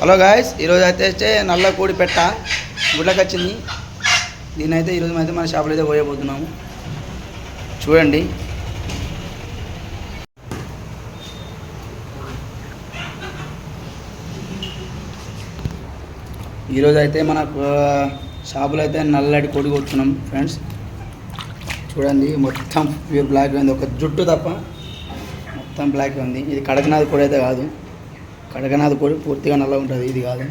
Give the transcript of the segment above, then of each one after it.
Hello guys ఈరోజు అయితే నల్ల కోడి పెట్ట గుడ్లకు వచ్చింది దీని అయితే ఈరోజు అయితే మన షాపులో అయితే పోయబోతున్నాము. చూడండి. ఈరోజు అయితే మన షాపులో అయితే నల్లటి కోడి కొడుతున్నాం ఫ్రెండ్స్. చూడండి మొత్తం ప్యూర్ బ్లాక్ అయింది ఒక జుట్టు తప్ప మొత్తం బ్లాక్ ఉంది. ఇది కడకనాథ్ కోడి అయితే కాదు. కడకనాథ్ కోడి పూర్తిగా నల్లగా ఉంటుంది. ఇది కాదు.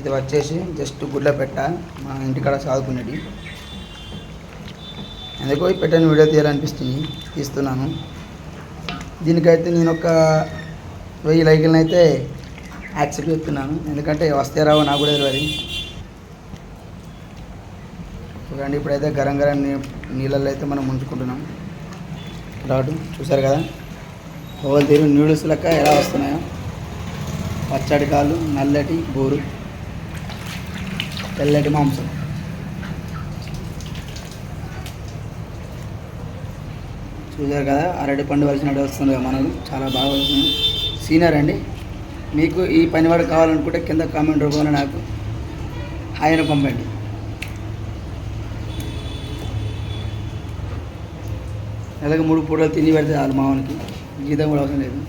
ఇది వచ్చేసి జస్ట్ గుడ్ల పెట్ట మా ఇంటికాడ చదువుకునేది ఎందుకో ఈ పెట్టని వీడియో తీయాలనిపిస్తుంది. తీస్తున్నాను. దీనికైతే నేను ఒక వెయ్యి లైకులను అయితే యాక్సెప్ట్ చేస్తున్నాను. ఎందుకంటే వస్తే రావో నాకు కూడా తెలియదు చూడండి ఇప్పుడైతే గరం గరం నీ నీళ్ళల్లో అయితే మనం ముంచుకుంటున్నాం రాటు చూసారు కదా? ఓవల్ తీరు న్యూడిల్స్ లెక్క ఎలా వస్తున్నాయో? పచ్చడి కాళ్ళు నల్లటి బోరు తెల్లటి మాంసం. చూసారు కదా? అరటి పండు వలసినట్టు వస్తుంది కదా మనకు? చాలా బాగా వస్తుంది సీనియర్ అండి మీకు ఈ పనివాడు కావాలనుకుంటే కింద కామెంట్ రూపంలో నాకు ఆయన పంపండి. నెలకు మూడు పూటలు తిని పెడితే చాలు మామూలుకి జీతం కూడా అవసరం లేదు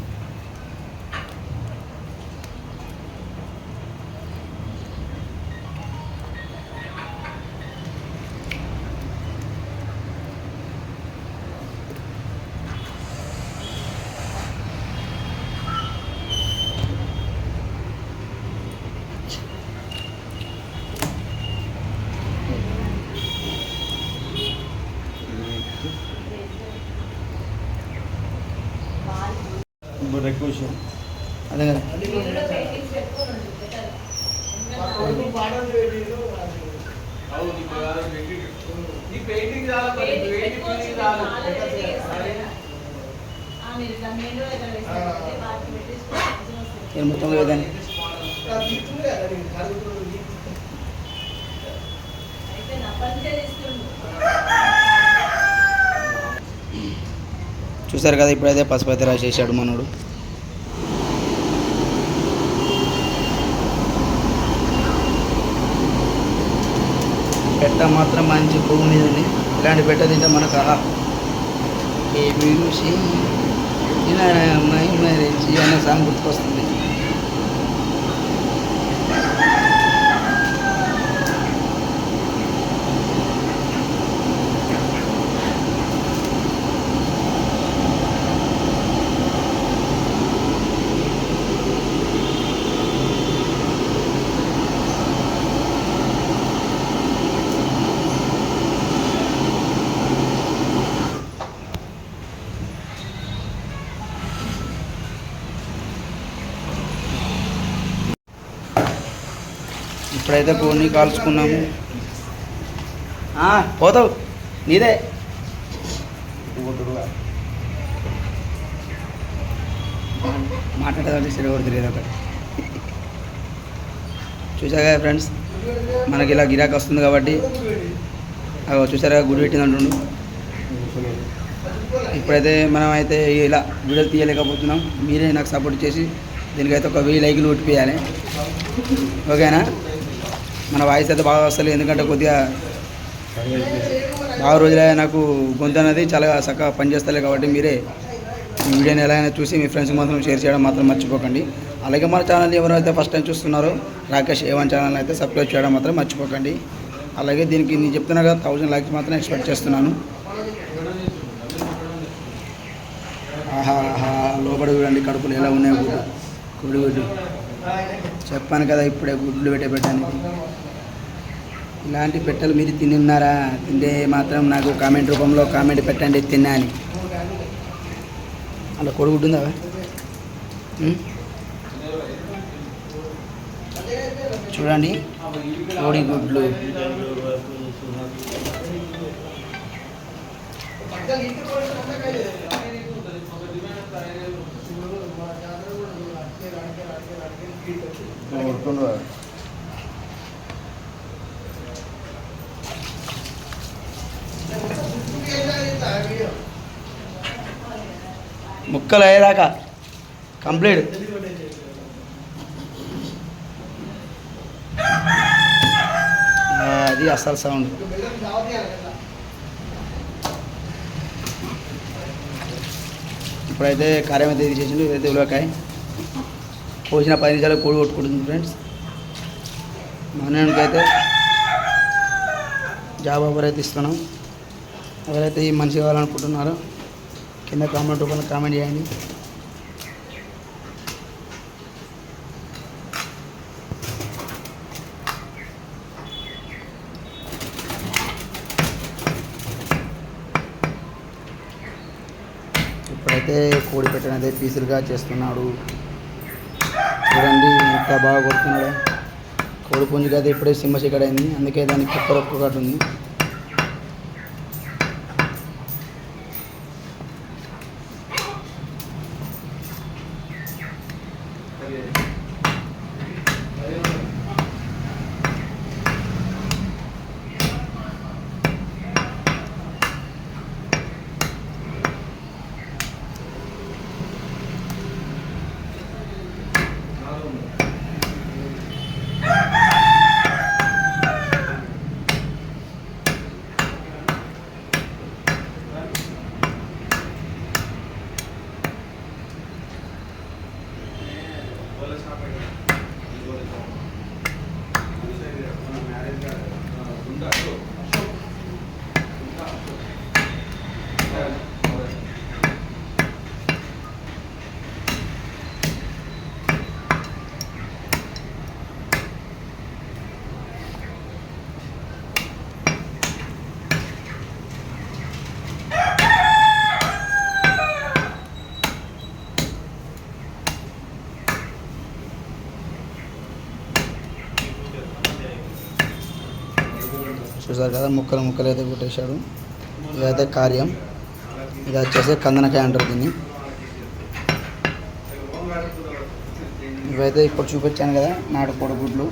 ఎక్కువ విషయం అదే కదా. మొత్తం లేదని చూసారు కదా ఇప్పుడైతే పసుపు అయితే రాసేసాడు మనోడు. పెట్ట మాత్రం మంచి భూమి మీద ఉంది ఇలాంటి పెట్ట తింటే మనకు ఆహా. ఏ మీరు ఇలా మై మరిచి అనే సాంగ్ గుర్తుకొస్తుంది. ఇప్పుడైతే కొన్ని కాల్చుకున్నాము. పోతావు. నీదే. మాట్లాడేదంటే సరే కూడా తెలియదు ఒకటి చూసాగా ఫ్రెండ్స్? మనకి ఇలా గిరాకీ వస్తుంది కాబట్టి. అగో చూసారా గుడి పెట్టింది అంటుండు. ఇప్పుడైతే మనం అయితే ఇలా వీడియోలు తీయలేకపోతున్నాం. మీరే నాకు సపోర్ట్ చేసి దీనికైతే ఒక వెయ్యి లైకులు కొట్టిపోయాలి ఓకేనా? మన వాయిస్ అయితే బాగా వస్తలేదు ఎందుకంటే కొద్దిగా బాగా రోజులే నాకు గొంతు అనేది చాలా చక్కగా పనిచేస్తలే కాబట్టి మీరే ఈ వీడియోని ఎలా అయినా చూసి మీ ఫ్రెండ్స్కి మాత్రం షేర్ చేయడం మాత్రం మర్చిపోకండి. అలాగే మన ఛానల్ ఎవరైతే ఫస్ట్ టైం చూస్తున్నారో రాకేష్ ఏవన్ ఛానల్ అయితే సబ్స్క్రైబ్ చేయడం మాత్రం మర్చిపోకండి. అలాగే దీనికి నేను చెప్తున్నా కదా థౌజండ్ లైక్స్ మాత్రం ఎక్స్పెక్ట్ చేస్తున్నాను. ఆహా ఆహా లోపల చూడండి కడుపులు ఎలా ఉన్నాయి గుడ్డు గుడ్డు గుడ్డు చెప్పాను కదా ఇప్పుడే గుడ్లు పెట్టే పెట్టడానికి ఇలాంటి పెట్టెలు మీరు తిని తింటే మాత్రం నాకు కామెంట్ రూపంలో కామెంట్ పెట్టండి తిన్నా అని అలా కొడుకుంటుందా చూడండి కోడి గుడ్లు. కొడుతుండ్రు ముక్కలు అయ్యేదాకా. కంప్లీట్. అది అసలు సౌండ్. ఇప్పుడైతే కార్యం అయితే తీసేసిండు ఇదైతే ఉలవకాయ. పోసిన పది నిమిషాలు కోడి కొట్టుకుంటుంది ఫ్రెండ్స్. మనకైతే జాబ్ ఎవరైతే ఇస్తున్నాం. ఎవరైతే ఈ మనిషి కావాలనుకుంటున్నారో కింద కామెంట్ రూపంలో కామెంట్ చేయండి. ఇప్పుడైతే కోడి పెట్టనైతే పీసులుగా చేస్తున్నాడు. చూడండి ఎంత బాగా కొడుతున్నాడు. కోడి పుంజుకి అయితే ఇప్పుడే సింహ చికెడ్ అయింది. అందుకే దానికి కుక్కర్ ఒక్కటి ఉంది. చూసారు కదా ముక్కలు ముక్కలు అయితే కొట్టేశాడు. ఇదైతే కార్యం. ఇది వచ్చేసి కందనకాయ అంటారు దీన్ని. ఇవైతే ఇప్పుడు చూపించాను కదా నాటుకోడి గుడ్లు.